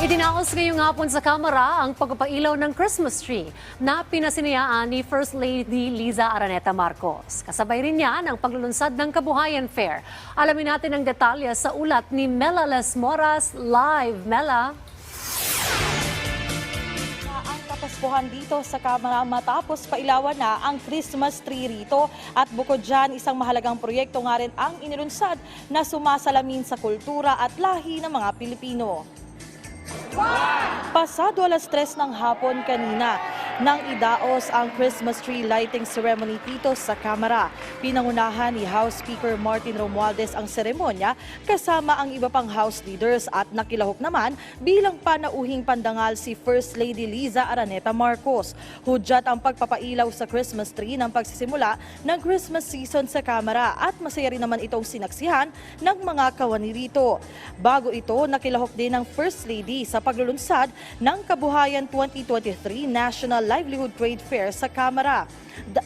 Idinaos ngayong hapon sa Kamara ang pagpapailaw ng Christmas tree na pinasinayaan ni First Lady Liza Araneta Marcos. Kasabay rin niya ang paglulunsad ng Kabuhayan Fair. Alamin natin ang detalye sa ulat ni Mela Las Moras live. Mela? kataspuhan dito sa Kamara matapos pailawan na ang Christmas tree rito. At bukod dyan, isang mahalagang proyekto nga rin ang inilunsad na sumasalamin sa kultura at lahi ng mga Pilipino. Pasado alas tres ng hapon kanina, nang idaos ang Christmas tree lighting ceremony dito sa Kamara. Pinangunahan ni House Speaker Martin Romualdez ang seremonya kasama ang iba pang House leaders at nakilahok naman bilang panauhing pandangal si First Lady Liza Araneta Marcos. Hudyat ang pagpapailaw sa Christmas tree ng pagsisimula ng Christmas season sa Kamara at masaya rin naman itong sinaksihan ng mga kawani rito. Bago ito, nakilahok din ng First Lady sa paglulunsad ng Kabuhayan 2023 National Livelihood Trade Fair sa Kamara.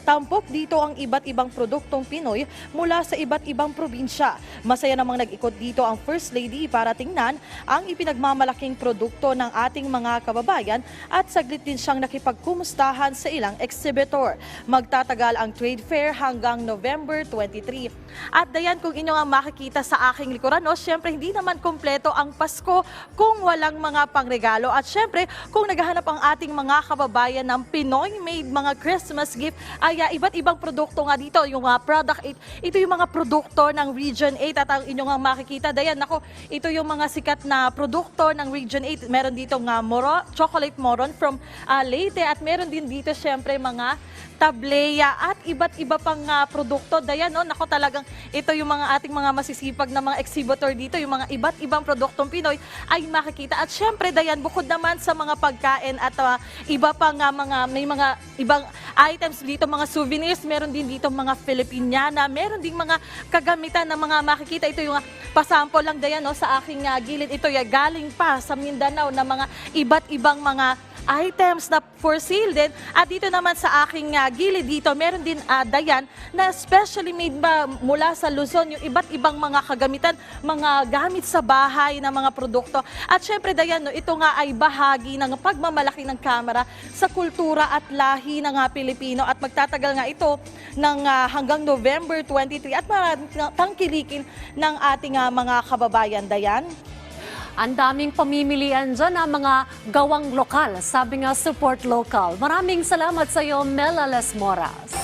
Tampok dito ang iba't ibang produktong Pinoy mula sa iba't ibang probinsya. Masaya namang nag-ikot dito ang First Lady para tingnan ang ipinagmamalaking produkto ng ating mga kababayan at saglit din siyang nakipagkumustahan sa ilang exhibitor. Magtatagal ang trade fair hanggang November 23. At dayan kung inyo nga makikita sa aking likuran, no, syempre hindi naman kompleto ang Pasko kung walang mga pangregalo. At syempre, kung naghahanap ang ating mga kababayan ng Pinoy-made mga Christmas gift, ay ah, iba't ibang produkto nga dito. Yung mga product, it- ito yung mga produkto ng Region 8 at ang inyo nga makikita, dayan, nako, ito yung mga sikat na produkto ng Region 8. Meron dito nga moro, chocolate moron from ah, Leyte at meron din dito syempre mga tableya at iba't iba pang ah, produkto. Dayan, no, nako talagang ito yung mga ating mga masisipag na mga exhibitor dito, yung mga iba't ibang produktong Pinoy ay makikita. At syempre, Dayan, bukod naman sa mga pagkain at ah, iba pang ah, mga, may mga ibang items dito, mga souvenirs, meron din dito mga Filipiniana, meron din mga kagamitan na mga makikita. Ito yung pasample lang, Dayan, no, sa aking ah, gilid. Ito yung galing pa sa Mindanao na mga iba't ibang mga items na for sale din. At dito naman sa aking ah, gilid dito, meron din ah, dayan na specially made ba mula sa Luzon, yung iba't ibang mga kagamitan, mga gamit sa bahay na mga produkto. At syempre dayan, no, ito nga ay bahagi ng pagmamalaki ng kamera sa kultura at lahi ng ah, Pilipino. At magtatagal nga ito ng ah, hanggang November 23 at maraming tangkilikin ng ating ah, mga kababayan. Dayan? Ang daming pamimilian dyan ng mga gawang lokal. Sabi nga, support local. Maraming salamat sa iyo, Mela Las Moras.